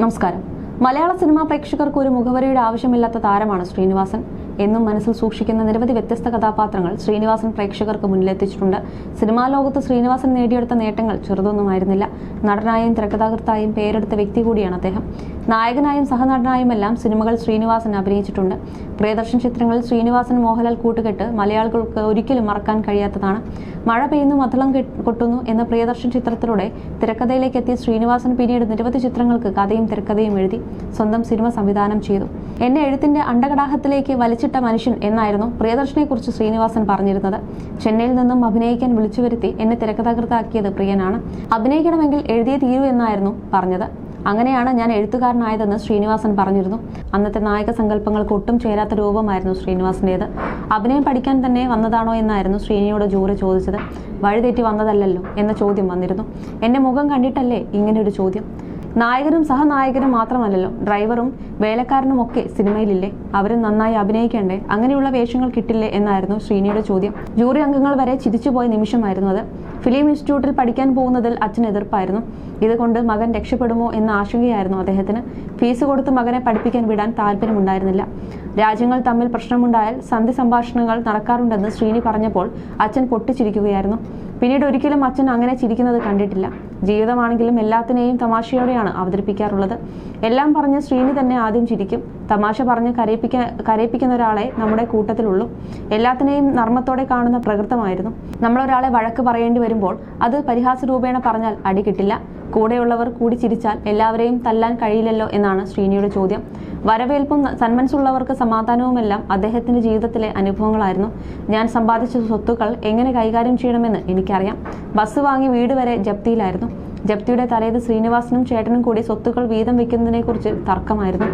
നമസ്കാരം. മലയാള സിനിമാ പ്രേക്ഷകർക്ക് ഒരു മുഖവരയുടെ ആവശ്യമില്ലാത്ത താരമാണ് ശ്രീനിവാസൻ. എന്നും മനസ്സിൽ സൂക്ഷിക്കുന്ന നിരവധി വ്യത്യസ്ത കഥാപാത്രങ്ങൾ ശ്രീനിവാസൻ പ്രേക്ഷകർക്ക് മുന്നിലെത്തിച്ചിട്ടുണ്ട്. സിനിമാ ലോകത്ത് ശ്രീനിവാസൻ നേടിയെടുത്ത നേട്ടങ്ങൾ ചെറുതൊന്നുമായിരുന്നില്ല നടനായും തിരക്കഥാകൃത്തായും പേരെടുത്ത വ്യക്തി കൂടിയാണ് അദ്ദേഹം. നായകനായും സഹനടനായും എല്ലാം സിനിമകൾ ശ്രീനിവാസൻ അഭിനയിച്ചിട്ടുണ്ട്. പ്രിയദർശൻ ചിത്രങ്ങളിൽ ശ്രീനിവാസൻ മോഹൻലാൽ കൂട്ടുകെട്ട് മലയാളികൾക്ക് ഒരിക്കലും മറക്കാൻ കഴിയാത്തതാണ്. മഴ പെയ്യുന്നു മധളം കൊട്ടുന്നു എന്ന പ്രിയദർശൻ ചിത്രത്തിലൂടെ തിരക്കഥയിലേക്ക് എത്തിയ ശ്രീനിവാസൻ പിന്നീട് നിരവധി ചിത്രങ്ങൾക്ക് കഥയും തിരക്കഥയും എഴുതി സ്വന്തം സിനിമ സംവിധാനം ചെയ്തു. എന്നെ എഴുത്തിന്റെ അണ്ടകടാഹത്തിലേക്ക് വലിച്ചിട്ട മനുഷ്യൻ എന്നായിരുന്നു പ്രിയദർശനെ കുറിച്ച് ശ്രീനിവാസൻ പറഞ്ഞിരുന്നത്. ചെന്നൈയിൽ നിന്നും അഭിനയിക്കാൻ വിളിച്ചു വരുത്തി എന്നെ തിരക്കഥാകൃത്താക്കിയത് പ്രിയനാണ്. അഭിനയിക്കണമെങ്കിൽ എഴുതിയേ തീരൂ എന്നായിരുന്നു പറഞ്ഞത്. അങ്ങനെയാണ് ഞാൻ എഴുത്തുകാരനായതെന്ന് ശ്രീനിവാസൻ പറഞ്ഞിരുന്നു. അന്നത്തെ നായക സങ്കല്പങ്ങൾക്ക് ഒട്ടും ചേരാത്ത രൂപമായിരുന്നു ശ്രീനിവാസിന്റേത്. അഭിനയം പഠിക്കാൻ തന്നെ വന്നതാണോ എന്നായിരുന്നു ശ്രീനിയോട് ജൂറി ചോദിച്ചത്. വഴിതെറ്റി വന്നതല്ലല്ലോ എന്ന ചോദ്യം വന്നിരുന്നു. എന്റെ മുഖം കണ്ടിട്ടല്ലേ ഇങ്ങനെയൊരു ചോദ്യം? നായകനും സഹനായകനും മാത്രമല്ലല്ലോ. ഡ്രൈവറും വേലക്കാരനും ഒക്കെ സിനിമയിലില്ലേ? അവരും നന്നായി അഭിനയിക്കണ്ടേ? അങ്ങനെയുള്ള വേഷങ്ങൾ കിട്ടില്ലേ എന്നായിരുന്നു ശ്രീനിയുടെ ചോദ്യം. ജൂറി അംഗങ്ങൾ വരെ ചിരിച്ചുപോയ നിമിഷമായിരുന്നു അത്. ഫിലിം ഇൻസ്റ്റിറ്റ്യൂട്ടിൽ പഠിക്കാൻ പോകുന്നതിൽ അച്ഛൻ എതിർപ്പായിരുന്നു. ഇതുകൊണ്ട് മകൻ രക്ഷപ്പെടുമോ എന്ന ആശങ്കയായിരുന്നു അദ്ദേഹത്തിന്. ഫീസ് കൊടുത്ത് മകനെ പഠിപ്പിക്കാൻ വിടാൻ താല്പര്യമുണ്ടായിരുന്നില്ല. രാജ്യങ്ങൾ തമ്മിൽ പ്രശ്നമുണ്ടായാൽ സന്ധി സംഭാഷണങ്ങൾ നടക്കാറുണ്ടെന്ന് ശ്രീനി പറഞ്ഞപ്പോൾ അച്ഛൻ പൊട്ടിച്ചിരിക്കുകയായിരുന്നു. പിന്നീട് ഒരിക്കലും അച്ഛൻ അങ്ങനെ ചിരിക്കുന്നത് കണ്ടിട്ടില്ല. ജീവിതമാണെങ്കിലും എല്ലാത്തിനെയും തമാശയോടെയാണ് അവതരിപ്പിക്കാറുള്ളത്. എല്ലാം പറഞ്ഞ് ശ്രീനി തന്നെ ആദ്യം ചിരിക്കും. തമാശ പറഞ്ഞ് കരയിപ്പിക്കാൻ കരയിപ്പിക്കുന്ന ഒരാളെ നമ്മുടെ കൂട്ടത്തിലുള്ളൂ. എല്ലാത്തിനെയും നർമ്മത്തോടെ കാണുന്ന പ്രകൃതമായിരുന്നു. നമ്മളൊരാളെ വഴക്ക് പറയേണ്ടി വരുമ്പോൾ അത് പരിഹാസ രൂപേണ പറഞ്ഞാൽ അടി കിട്ടില്ല. കൂടെയുള്ളവർ കൂടി ചിരിച്ചാൽ എല്ലാവരെയും തല്ലാൻ കഴിയില്ലല്ലോ എന്നാണ് ശ്രീനിയുടെ ചോദ്യം. വരവേൽപ്പും സന്മനസ്സുള്ളവർക്ക് സമാധാനവുമെല്ലാം അദ്ദേഹത്തിന്റെ ജീവിതത്തിലെ അനുഭവങ്ങളായിരുന്നു. ഞാൻ സമ്പാദിച്ച സ്വത്തുക്കൾ എങ്ങനെ കൈകാര്യം ചെയ്യണമെന്ന് എനിക്കറിയാം. ബസ് വാങ്ങി വീട് വരെ ജപ്തിയിലായിരുന്നു. ജപ്തിയുടെ തലേത് ശ്രീനിവാസനും ചേട്ടനും കൂടി സ്വത്തുക്കൾ വീതം വെക്കുന്നതിനെക്കുറിച്ച് തർക്കമായിരുന്നു.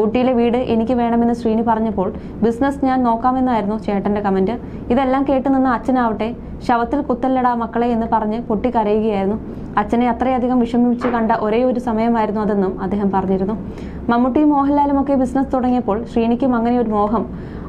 ഊട്ടിയിലെ വീട് എനിക്ക് വേണമെന്ന് ശ്രീനി പറഞ്ഞപ്പോൾ ബിസിനസ് ഞാൻ നോക്കാമെന്നായിരുന്നു ചേട്ടന്റെ കമന്റ് ഇതെല്ലാം കേട്ടു നിന്ന അച്ഛനാവട്ടെ ശവത്തിൽ കുത്തല്ലടാ മക്കളെ എന്ന് പറഞ്ഞ് പൊട്ടിക്കരയുകയായിരുന്നു. അച്ഛനെ അത്രയധികം വിഷമിച്ച് കണ്ട ഒരേ ഒരു സമയമായിരുന്നു അതെന്നും അദ്ദേഹം പറഞ്ഞിരുന്നു. മമ്മൂട്ടിയും മോഹൻലാലും ഒക്കെ ബിസിനസ് തുടങ്ങിയപ്പോൾ ശ്രീനിക്കും അങ്ങനെ ഒരു മോഹം.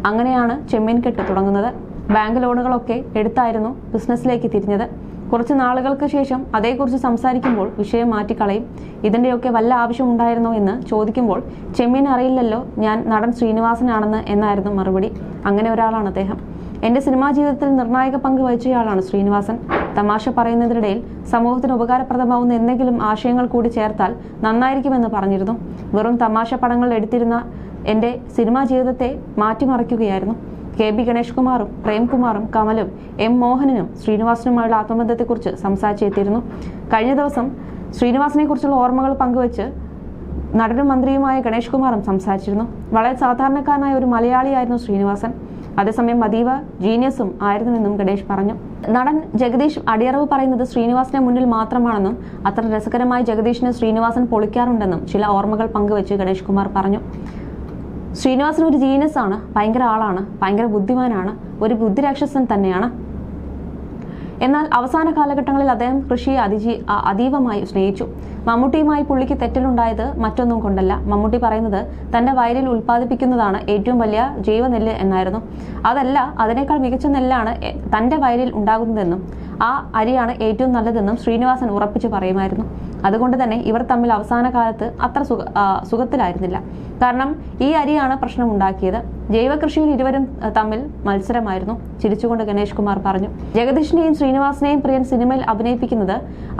അങ്ങനെയാണ് ചെമ്മീൻ കെട്ട് തുടങ്ങുന്നത്. ബാങ്ക് ലോണുകളൊക്കെ എടുത്തായിരുന്നു ബിസിനസ്സിലേക്ക് തിരിഞ്ഞത്. കുറച്ച് നാളുകൾക്ക് ശേഷം അതേക്കുറിച്ച് സംസാരിക്കുമ്പോൾ വിഷയം മാറ്റിക്കളയും. ഇതിന്റെയൊക്കെ വല്ല ആവശ്യമുണ്ടായിരുന്നോ എന്ന് ചോദിക്കുമ്പോൾ ചെമ്മീൻ അറിയില്ലല്ലോ ഞാൻ നടൻ ശ്രീനിവാസനാണെന്ന് എന്നായിരുന്നു മറുപടി. അങ്ങനെ ഒരാളാണ് അദ്ദേഹം. എന്റെ സിനിമാ ജീവിതത്തിൽ നിർണായക പങ്ക് വഹിച്ചയാളാണ് ശ്രീനിവാസൻ. തമാശ പറയുന്നതിനിടയിൽ സമൂഹത്തിന് ഉപകാരപ്രദമാവുന്ന എന്തെങ്കിലും ആശയങ്ങൾ കൂടി ചേർത്താൽ നന്നായിരിക്കുമെന്ന് പറഞ്ഞിരുന്നു. വെറും തമാശ പടങ്ങൾ എടുത്തിരുന്ന എന്റെ സിനിമാ ജീവിതത്തെ മാറ്റിമറിക്കുകയായിരുന്നു. കെ ബി ഗണേഷ് കുമാറും പ്രേംകുമാറും കമലും എം മോഹനനും ശ്രീനിവാസനുമായുള്ള ആത്മബന്ധത്തെക്കുറിച്ച് സംസാരിച്ചെത്തിയിരുന്നു. കഴിഞ്ഞ ദിവസം ശ്രീനിവാസനെ കുറിച്ചുള്ള ഓർമ്മകൾ പങ്കുവച്ച് നടനും മന്ത്രിയുമായ ഗണേഷ് കുമാറും സംസാരിച്ചിരുന്നു. വളരെ സാധാരണക്കാരനായ ഒരു മലയാളിയായിരുന്നു ശ്രീനിവാസൻ. അതേസമയം അതീവ ജീനിയസും ആയിരുന്നുവെന്നും ഗണേഷ് പറഞ്ഞു. നടൻ ജഗദീഷ് അടിയറവ് പറയുന്നത് ശ്രീനിവാസിന്റെ മുന്നിൽ മാത്രമാണെന്നും അത്ര രസകരമായി ജഗദീഷിനെ ശ്രീനിവാസൻ പൊളിക്കാറുണ്ടെന്നും ചില ഓർമ്മകൾ പങ്കുവച്ച് ഗണേഷ് കുമാർ പറഞ്ഞു. ശ്രീനിവാസൻ ഒരു ജീനസ് ആണ് ഭയങ്കര ആളാണ് ഭയങ്കര ബുദ്ധിമാനാണ് ഒരു ബുദ്ധിരാക്ഷസൻ തന്നെയാണ്. എന്നാൽ അവസാന കാലഘട്ടങ്ങളിൽ അദ്ദേഹം കൃഷിയെ അതിജീ അതീവമായി സ്നേഹിച്ചു. മമ്മൂട്ടിയുമായി പുള്ളിക്ക് തെറ്റലുണ്ടായത് മറ്റൊന്നും കൊണ്ടല്ല. മമ്മൂട്ടി പറയുന്നത് തന്റെ വയലിൽ ഉൽപ്പാദിപ്പിക്കുന്നതാണ് ഏറ്റവും വലിയ ജൈവനെല്ല് എന്നായിരുന്നു. അതല്ല അതിനേക്കാൾ മികച്ച നെല്ലാണ് തന്റെ വയലിൽ ഉണ്ടാകുന്നതെന്നും ആ അരിയാണ് ഏറ്റവും നല്ലതെന്നും ശ്രീനിവാസൻ ഉറപ്പിച്ചു പറയുമായിരുന്നു. അതുകൊണ്ട് തന്നെ ഇവർ തമ്മിൽ അവസാന കാലത്ത് അത്ര സുഖ സുഖത്തിലായിരുന്നില്ല. കാരണം ഈ അരിയാണ് പ്രശ്നമുണ്ടാക്കിയത്. ജൈവകൃഷിയിൽ ഇരുവരും തമ്മിൽ മത്സരമായിരുന്നു. ചിരിച്ചുകൊണ്ട് ഗണേഷ് കുമാർ പറഞ്ഞു ജഗദീഷിനെയും ശ്രീനിവാസിനെയും പ്രിയൻ സിനിമയിൽ അഭിനയിപ്പിക്കുന്നത്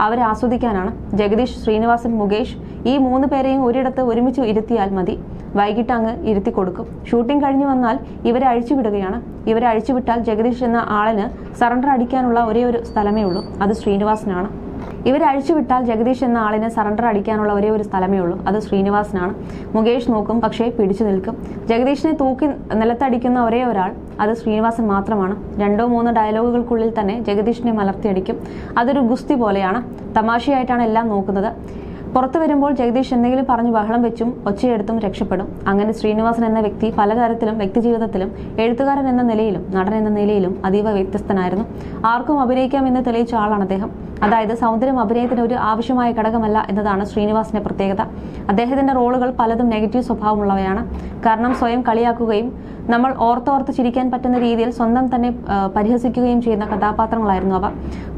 അവരെ ആസ്വദിക്കാനാണ്. ജഗദീഷ് ശ്രീനിവാസൻ മുകേഷ് ഈ മൂന്ന് പേരെയും ഒരിടത്ത് ഒരുമിച്ച് ഇരുത്തിയാൽ മതി. വൈകിട്ട് അങ്ങ് ഇരുത്തി കൊടുക്കും. ഷൂട്ടിംഗ് കഴിഞ്ഞു വന്നാൽ ഇവരെ അഴിച്ചുവിടുകയാണ്. ഇവരെ അഴിച്ചുവിട്ടാൽ ജഗദീഷ് എന്ന ആളിന് സറണ്ടർ അടിക്കാനുള്ള ഒരേ ഒരു സ്ഥലമേ ഉള്ളൂ. അത് ശ്രീനിവാസനാണ്. ഇവരെ അഴിച്ചുവിട്ടാൽ ജഗദീഷ് എന്ന ആളിനെ സറണ്ടർ അടിക്കാനുള്ള ഒരേ ഒരു സ്ഥലമേ ഉള്ളൂ. അത് ശ്രീനിവാസനാണ്. മുകേഷ് നോക്കും പക്ഷേ പിടിച്ചു നിൽക്കും. ജഗദീഷിനെ തൂക്കി നിലത്തടിക്കുന്ന ഒരേ ഒരാൾ അത് ശ്രീനിവാസൻ മാത്രമാണ്. രണ്ടോ മൂന്നോ ഡയലോഗുകൾക്കുള്ളിൽ തന്നെ ജഗദീഷിനെ മലർത്തിയടിക്കും. അതൊരു ഗുസ്തി പോലെയാണ്. തമാശയായിട്ടാണ് എല്ലാം നോക്കുന്നത്. പുറത്തു വരുമ്പോൾ ജഗദീഷ് എന്തെങ്കിലും പറഞ്ഞു ബഹളം വെച്ചും ഒച്ചയെടുത്തും രക്ഷപ്പെടും. അങ്ങനെ ശ്രീനിവാസൻ എന്ന വ്യക്തി പലതരത്തിലും വ്യക്തിജീവിതത്തിലും എഴുത്തുകാരൻ എന്ന നിലയിലും നടൻ എന്ന നിലയിലും അതീവ വ്യത്യസ്തനായിരുന്നു. ആർക്കും അഭിനയിക്കാം എന്ന് തെളിയിച്ച ആളാണ് അദ്ദേഹം. അതായത് സൗന്ദര്യം അഭിനയത്തിന് ഒരു ആവശ്യമായ ഘടകമല്ല എന്നതാണ് ശ്രീനിവാസിന്റെ പ്രത്യേകത. അദ്ദേഹത്തിന്റെ റോളുകൾ പലതും നെഗറ്റീവ് സ്വഭാവമുള്ളവയാണ്. കാരണം സ്വയം കളിയാക്കുകയും നമ്മൾ ഓർത്തോർത്ത് ചിരിക്കാൻ പറ്റുന്ന രീതിയിൽ സ്വന്തം തന്നെ പരിഹസിക്കുകയും ചെയ്യുന്ന കഥാപാത്രങ്ങളായിരുന്നു അവ.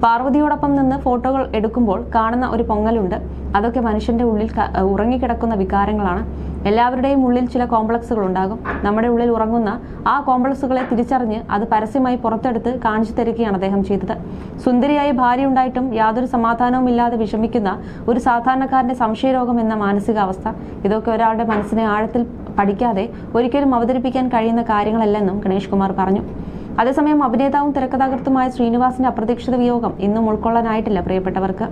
പാർവതിയോടൊപ്പം നിന്ന് ഫോട്ടോകൾ എടുക്കുമ്പോൾ കാണുന്ന ഒരു പൊങ്ങലുണ്ട്. അതൊക്കെ മനുഷ്യന്റെ ഉള്ളിൽ ഉറങ്ങിക്കിടക്കുന്ന വികാരങ്ങളാണ്. എല്ലാവരുടെയും ഉള്ളിൽ ചില കോംപ്ലക്സുകൾ ഉണ്ടാകും. നമ്മുടെ ഉള്ളിൽ ഉറങ്ങുന്ന ആ കോംപ്ലക്സുകളെ തിരിച്ചറിഞ്ഞ് അത് പരസ്യമായി പുറത്തെടുത്ത് കാണിച്ചു തരികയാണ് അദ്ദേഹം ചെയ്തത്. സുന്ദരിയായ ഭാര്യ ഉണ്ടായിട്ടും യാതൊരു സമാധാനവും ഇല്ലാതെ വിഷമിക്കുന്ന ഒരു സാധാരണക്കാരന്റെ സംശയരോഗം എന്ന മാനസികാവസ്ഥ. ഇതൊക്കെ ഒരാളുടെ മനസ്സിനെ ആഴത്തിൽ പഠിക്കാതെ ഒരിക്കലും അവതരിപ്പിക്കാൻ കഴിയുന്ന കാര്യങ്ങളല്ലെന്നും ഗണേഷ് കുമാർ പറഞ്ഞു. അതേസമയം അഭിനേതാവും തിരക്കഥാകൃത്തുമായ ശ്രീനിവാസിന്റെ അപ്രതീക്ഷിത വിയോഗം ഇന്നും ഉൾക്കൊള്ളാനായിട്ടില്ല പ്രിയപ്പെട്ടവർക്ക്.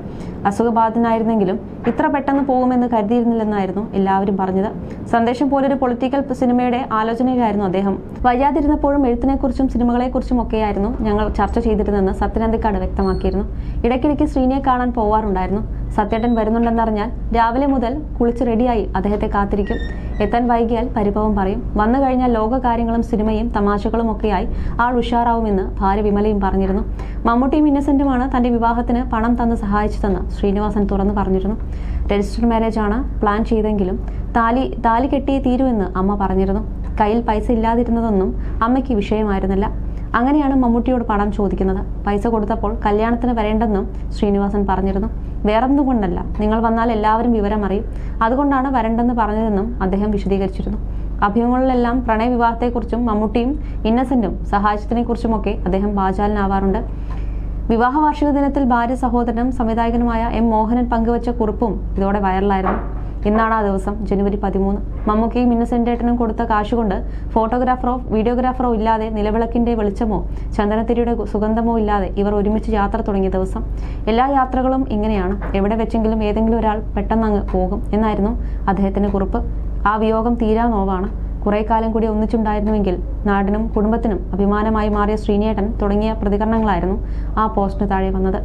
അസുഖബാധിതനായിരുന്നെങ്കിലും ഇത്ര പെട്ടെന്ന് പോകുമെന്ന് കരുതിയിരുന്നില്ലെന്നായിരുന്നു എല്ലാവരും പറഞ്ഞത്. സന്ദേശം പോലൊരു പൊളിറ്റിക്കൽ സിനിമയുടെ ആലോചനയിലായിരുന്നു അദ്ദേഹം. വയ്യാതിരുന്നപ്പോഴും എഴുത്തിനെക്കുറിച്ചും സിനിമകളെക്കുറിച്ചും ഒക്കെയായിരുന്നു ഞങ്ങൾ ചർച്ച ചെയ്തിരുന്നെന്ന് സത്യനന്ദിക്കാട് വ്യക്തമാക്കിയിരുന്നു. ഇടയ്ക്കിടയ്ക്ക് ശ്രീനിയെ കാണാൻ പോവാറുണ്ടായിരുന്നു. സത്യേട്ടൻ വരുന്നുണ്ടെന്നറിഞ്ഞാൽ രാവിലെ മുതൽ കുളിച്ച് റെഡിയായി അദ്ദേഹത്തെ കാത്തിരിക്കും. എത്താൻ വൈകിയാൽ പരിഭവം പറയും. വന്നു കഴിഞ്ഞാൽ ലോക കാര്യങ്ങളും സിനിമയും തമാശകളും ഒക്കെയായി ആൾ ഉഷാറാവുമെന്ന് ഭാര്യ വിമലയും പറഞ്ഞിരുന്നു. മമ്മൂട്ടിയും ഇന്നസെന്റുമാണ് തന്റെ വിവാഹത്തിന് പണം തന്ന് സഹായിച്ചതെന്ന് ശ്രീനിവാസൻ തുറന്നു പറഞ്ഞിരുന്നു. രജിസ്റ്റർ മാരേജ് ആണ് പ്ലാൻ ചെയ്തെങ്കിലും താലി താലി കെട്ടിയേ തീരുമെന്ന് അമ്മ പറഞ്ഞിരുന്നു. കയ്യിൽ പൈസ ഇല്ലാതിരുന്നതൊന്നും അമ്മയ്ക്ക് വിഷയമായിരുന്നില്ല. അങ്ങനെയാണ് മമ്മൂട്ടിയോട് പണം ചോദിക്കുന്നത്. പൈസ കൊടുത്തപ്പോൾ കല്യാണത്തിന് വരേണ്ടെന്നും ശ്രീനിവാസൻ പറഞ്ഞിരുന്നു. വേറൊന്നും കൊണ്ടല്ല നിങ്ങൾ വന്നാൽ എല്ലാവരും വിവരം അറിയും. അതുകൊണ്ടാണ് വരണ്ടെന്ന് പറഞ്ഞതെന്നും അദ്ദേഹം വിശദീകരിച്ചിരുന്നു. അഭിമുഖങ്ങളിലെല്ലാം പ്രണയവിവാഹത്തെക്കുറിച്ചും മമ്മൂട്ടിയും ഇന്നസെന്റും സഹായത്തിനെക്കുറിച്ചുമൊക്കെ അദ്ദേഹം വാചാലനാവാറുണ്ട്. വിവാഹ വാർഷിക ദിനത്തിൽ ഭാര്യ സഹോദരനും സംവിധായകനുമായ എം മോഹനൻ പങ്കുവച്ച കുറിപ്പും ഇതോടെ വൈറലായിരുന്നു. ഇന്നാണ് ആ ദിവസം ജനുവരി പതിമൂന്ന്. മമ്മൂക്കയും ഇന്നസെന്റേട്ടനും കൊടുത്ത കാശുകൊണ്ട് ഫോട്ടോഗ്രാഫറോ വീഡിയോഗ്രാഫറോ ഇല്ലാതെ നിലവിളക്കിന്റെ വെളിച്ചമോ ചന്ദനത്തിരിയുടെ സുഗന്ധമോ ഇല്ലാതെ ഇവർ ഒരുമിച്ച് യാത്ര തുടങ്ങിയ ദിവസം. എല്ലാ യാത്രകളും ഇങ്ങനെയാണ്. എവിടെ വെച്ചെങ്കിലും ഏതെങ്കിലും ഒരാൾ പെട്ടെന്ന് അങ്ങ് പോകും എന്നായിരുന്നു അദ്ദേഹത്തിന്റെ കുറിപ്പ്. ആ വിയോഗം തീരാ നോവാണ്. കുറെ കാലം കൂടി ഒന്നിച്ചുണ്ടായിരുന്നുവെങ്കിൽ നാടിനും കുടുംബത്തിനും അഭിമാനമായി മാറിയ ശ്രീനേട്ടൻ തുടങ്ങിയ പ്രതികരണങ്ങളായിരുന്നു ആ പോസ്റ്റിന് താഴെ വന്നത്.